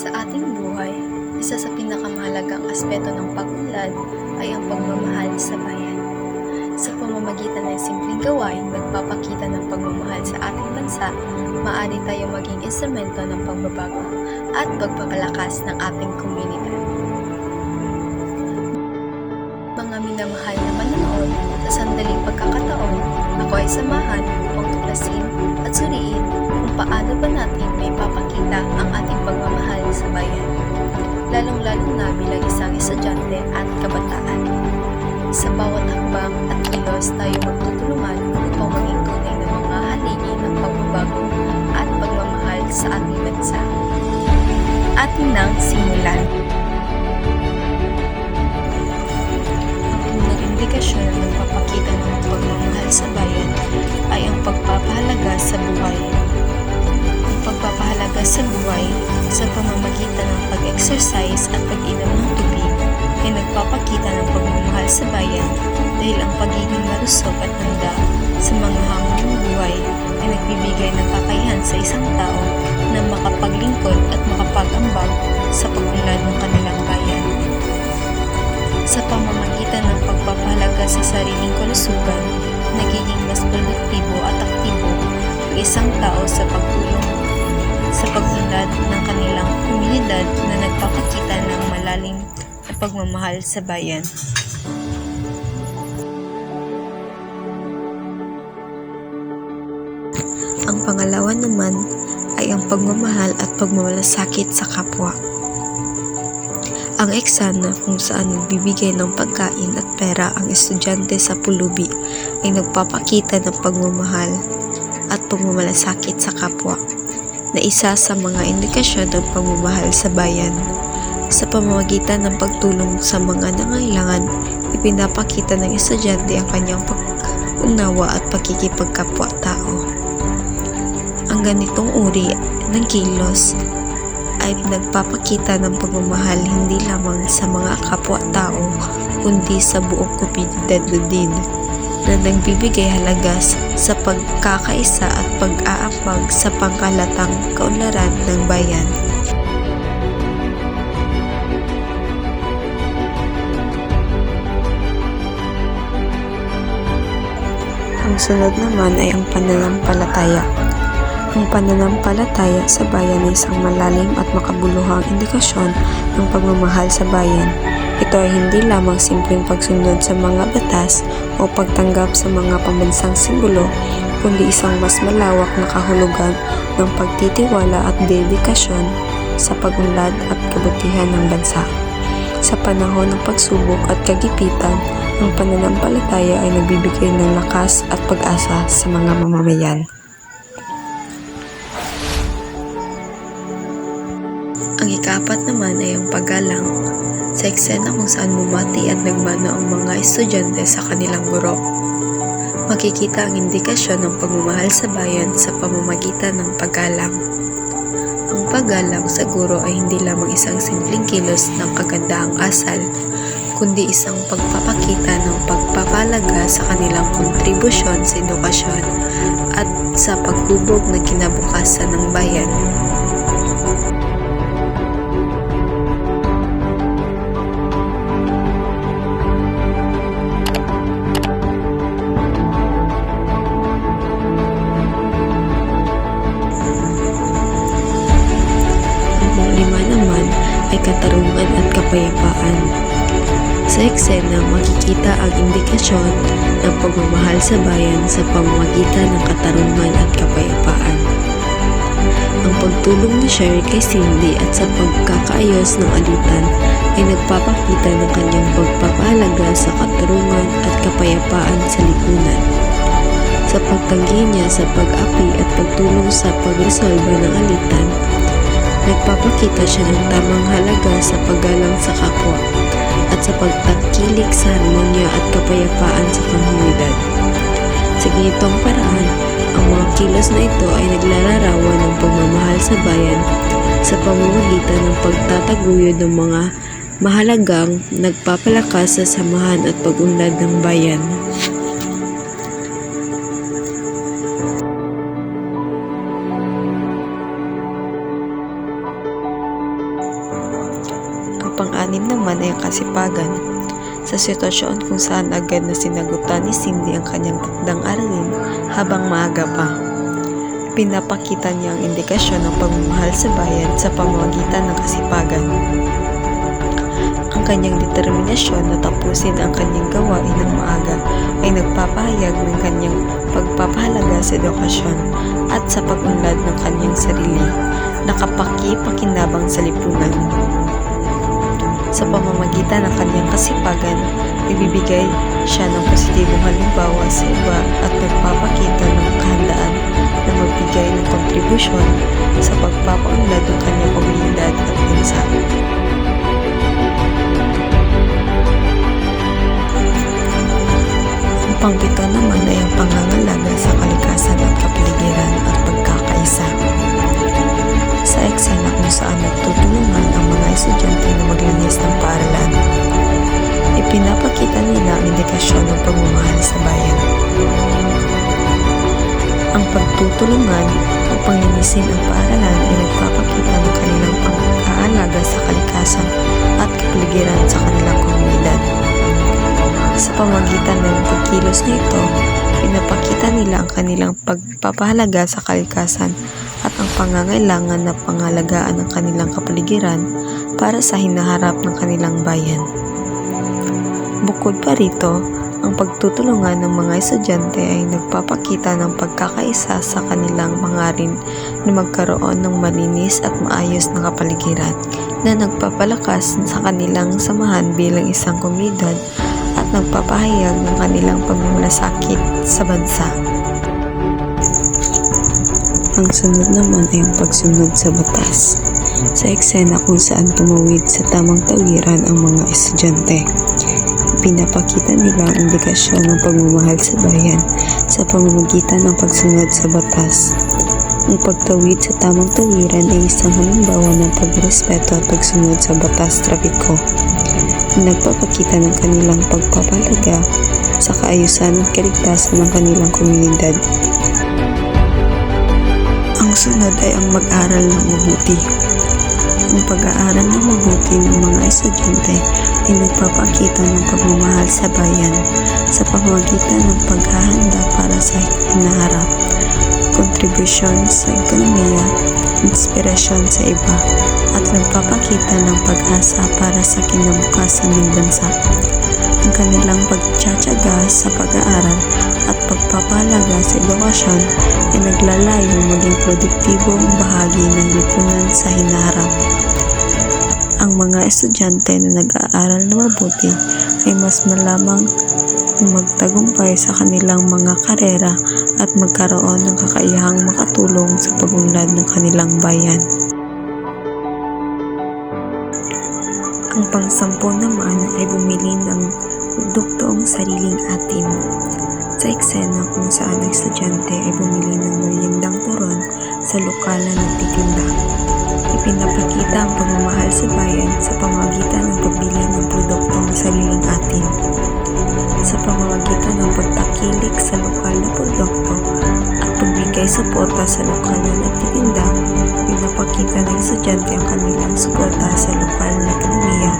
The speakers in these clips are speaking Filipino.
Sa ating buhay, isa sa pinakamahalagang aspeto ng pag-unlad ay ang pagmamahal sa bayan. Sa pamamagitan ng simpleng gawain nagpapakita ng pagmamahal sa ating bansa, maaari tayo maging instrumento ng pagbabago at pagpapalakas ng ating komunidad. Mga minamahal na manonood, sa sandaling pagkakataon, ako ay samahan upang tuklasin kung paano ba natin may papakita ang ating pagmamahal sa bayan. Lalong-lalo na bilang isang estudyante at kabataan. Sa bawat hakbang at kilos tayo magtutulungan upang maging tunay na mga haligi ng pagbabago at pagmamahal sa ating bansa. Atin nang simulan. Ang unang indikasyon na nagpapakita ng pagmamahal sa bayan ay ang pagpapahalaga sa pamamagitan ng pag-exercise at pag-inom ng tubig ay nagpapakita ng pagmamahal sa bayan dahil ang pagiging marusok at handa sa mga hamon ng buhay ay nagbibigay ng kakayahan sa isang tao na makapaglingkod at makapag-ambag sa pagunlad ng kanilang bayan. Sa pamamagitan ng pagpapahalaga sa sariling kalusugan, nagiging mas produktibo at aktibo ang isang tao sa pagtulong sa pagunlad ng kanilang komunidad na nagpapakita ng malalim na pagmamahal sa bayan. Ang pangalawa naman ay ang pagmamahal at pagmamalasakit sa kapwa. Ang eksena kung saan nagbibigay ng pagkain at pera ang estudyante sa pulubi ay nagpapakita ng pagmamahal at pagmamalasakit sa kapwa na isa sa mga indikasyon ng pagmamahal sa bayan. Sa pamamagitan ng pagtulong sa mga nangailangan, ipinapakita ng estudyante ang kanyang pag-unawa at pagkikipagkapwa-tao. Ang ganitong uri ng kilos ay nagpapakita ng pagmamahal hindi lamang sa mga kapwa-tao kundi sa buong komunidad din na nagbibigay halaga sa pagkakaisa at pag-aambag sa pangkalatang kaunlaran ng bayan. Ang sunod naman ay ang pananampalataya. Ang pananampalataya sa bayan ay isang malalim at makabuluhang indikasyon ng pagmamahal sa bayan. Ito ay hindi lamang simpleng pagsunod sa mga batas o pagtanggap sa mga pambansang simbolo, kundi isang mas malawak na kahulugan ng pagtitiwala at dedikasyon sa pagunlad at kabutihan ng bansa. Sa panahon ng pagsubok at kagipitan, ang pananampalataya ay nagbibigay ng lakas at pag-asa sa mga mamamayan. Ang ikapat naman ay ang paggalang sa eksena kung saan bumati at nagmano ang mga estudyante sa kanilang guro. Makikita ang indikasyon ng pagmamahal sa bayan sa pamamagitan ng paggalang. Ang paggalang sa guro ay hindi lamang isang simpleng kilos ng kagandaang asal, kundi isang pagpapakita ng pagpapalaga sa kanilang kontribusyon sa edukasyon at sa paghubog ng kinabukasan ng bayan. Ang indikasyon ng pagmamahal sa bayan sa pamamagitan ng katarungan at kapayapaan. Ang pagtulong ni Sherry kay Cindy at sa pagkakaayos ng alitan ay nagpapakita ng kanyang pagpapahalaga sa katarungan at kapayapaan sa lipunan. Sa pagtanggi niya sa pag-api at pagtulong sa pagresolba ng alitan, nagpapakita siya ng tamang halaga sa paggalang sa kapwa at sa pagtangkilik sa harmonya at kapayapaan sa komunidad. Sa ganitong paraan, ang mga kilos na ito ay naglalarawan ng pagmamahal sa bayan sa pamamagitan ng pagtataguyod ng mga mahalagang nagpapalakas sa samahan at pag-unlad ng bayan. Kasipagan. Sa sitwasyon kung saan agad na sinagutan ni Cindy ang kanyang takdang aralin habang maaga pa. Pinapakita niya ang indikasyon ng pagmamahal sa bayan sa pamamagitan ng kasipagan. Ang kanyang determinasyon na tapusin ang kanyang gawain ng maaga ay nagpapahayag ng kanyang pagpapahalaga sa edukasyon at sa pag-unlad ng kanyang sarili, nakapaki-pakinabang sa lipunan. Sa pamamagitan ng kanyang kasipagan, nagbibigay siya ng positibong halimbawa sa iba at nagpapakita ng kahandaan na magbigay ng kontribusyon sa pagpapaunlad ng kanyang pagtutulungan upang linisin ang paaralan ay nagpapakita ng kanilang pag-aalaga sa kalikasan at kapaligiran sa kanilang komunidad. Sa pamagitan ng pagkilos na ito, pinapakita nila ang kanilang pagpapahalaga sa kalikasan at ang pangangailangan na pangalagaan ng kanilang kapaligiran para sa hinaharap ng kanilang bayan. Bukod pa rito, ang pagtutulungan ng mga estudyante ay nagpapakita ng pagkakaisa sa kanilang mangarin na magkaroon ng malinis at maayos na kapaligiran na nagpapalakas sa kanilang samahan bilang isang komunidad at nagpapahayag ng kanilang pagmamalasakit sa bansa. Ang sunod naman ay ang pagsunod sa batas. Sa eksena kung saan tumawid sa tamang tawiran ang mga estudyante. Pinapakita nila ang indikasyon ng pagmamahal sa bayan sa pamamagitan ng pagsunod sa batas. Ang pagtawid sa tamang tawiran ay isang halimbawa ng pagrespeto at pagsunod sa batas trapiko na nagpapakita ng kanilang pagpapalaga sa kaayusan at kaligtasan ng kanilang komunidad. Ang sunod ay ang mag-aral ng mabuti. Ang pag-aaral ng mabuti ng mga estudyante ay nagpapakita ng pagmamahal sa bayan sa pamamagitan ng paghahanda para sa hinaharap, kontribusyon sa ekonomiya, inspirasyon sa iba, at nagpapakita ng pag-asa para sa kinabukasan ng bansa. Ang kanilang pagtsatsaga sa pag-aaral at pagpapalaga sa edukasyon ay naglalayong maging produktibong bahagi ng lipunan sa hinaharap. Ang mga estudyante na nag-aaral na mabuti ay mas malamang magtagumpay sa kanilang mga karera at magkaroon ng kakayahang makatulong sa pagunlad ng kanilang bayan. Ang pangsampo naman ay bumili na nagtitinda. Ipinapakita ang pagmamahal sa bayan sa pamamagitan ng pagbili ng produktong sariling atin. Sa pamamagitan ng pagtakilik sa lokal na produkto at pagbigay suporta sa lokal na nagtitinda, pinapakita ng estudyante ang kanilang suporta sa lokal na ekonomiya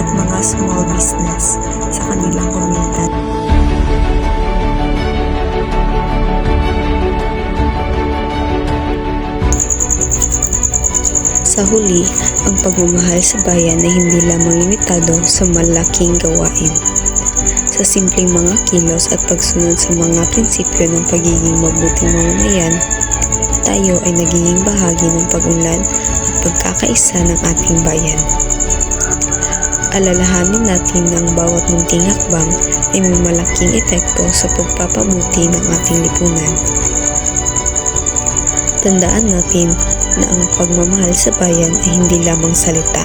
at mga small business sa kanilang komunidad. Sa huli, ang pagmamahal sa bayan ay hindi lamang limitado sa malaking gawain. Sa simpleng mga kilos at pagsunod sa mga prinsipyo ng pagiging mabuting mamamayan, tayo ay nagiging bahagi ng pag-unlad at pagkakaisa ng ating bayan. Alalahanin natin na ang bawat munting hakbang ay may malaking epekto sa pagpapabuti ng ating lipunan. Tandaan natin na ang pagmamahal sa bayan ay hindi lamang salita,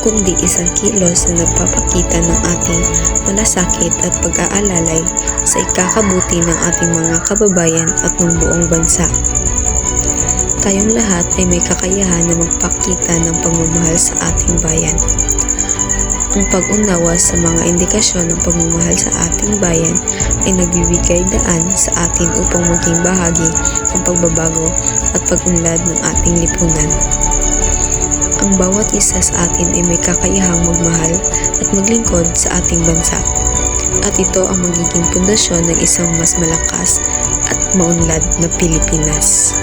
kundi isang kilos na nagpapakita ng ating malasakit at pag-aalalay sa ikakabuti ng ating mga kababayan at ng buong bansa. Tayong lahat ay may kakayahan na magpakita ng pagmamahal sa ating bayan. Ang pag-unawa sa mga indikasyon ng pagmamahal sa ating bayan ay nagbibigay daan sa atin upang maging bahagi ng pagbabago at pag-unlad ng ating lipunan. ang bawat isa sa atin ay may kakayahang magmahal at maglingkod sa ating bansa. At ito ang magiging pundasyon ng isang mas malakas at maunlad na Pilipinas.